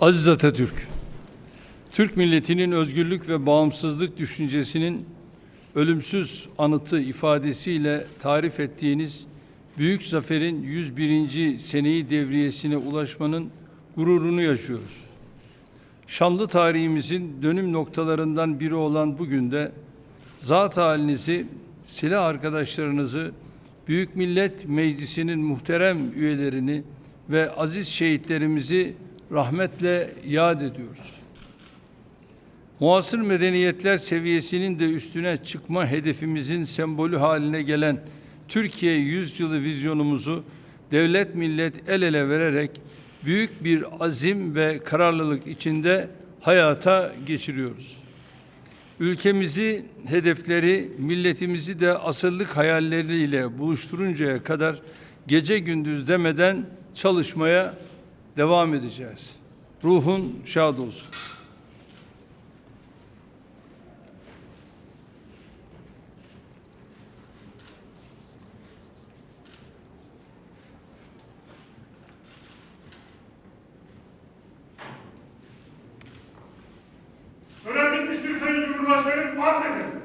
Aziz Atatürk, Türk milletinin özgürlük ve bağımsızlık düşüncesinin ölümsüz anıtı ifadesiyle tarif ettiğiniz büyük zaferin 101. seneyi devriyesine ulaşmanın gururunu yaşıyoruz. Şanlı tarihimizin dönüm noktalarından biri olan bugün de zat halinizi, silah arkadaşlarınızı, Büyük Millet Meclisi'nin muhterem üyelerini ve aziz şehitlerimizi rahmetle yad ediyoruz. Muasır medeniyetler seviyesinin de üstüne çıkma hedefimizin sembolü haline gelen Türkiye yüzyılı vizyonumuzu devlet millet el ele vererek büyük bir azim ve kararlılık içinde hayata geçiriyoruz. Ülkemizi, hedefleri, milletimizi de asırlık hayalleriyle buluşturuncaya kadar gece gündüz demeden çalışmaya devam edeceğiz. Ruhun şad olsun. Tören bitmiştir Sayın Cumhurbaşkanım. Arz ederim.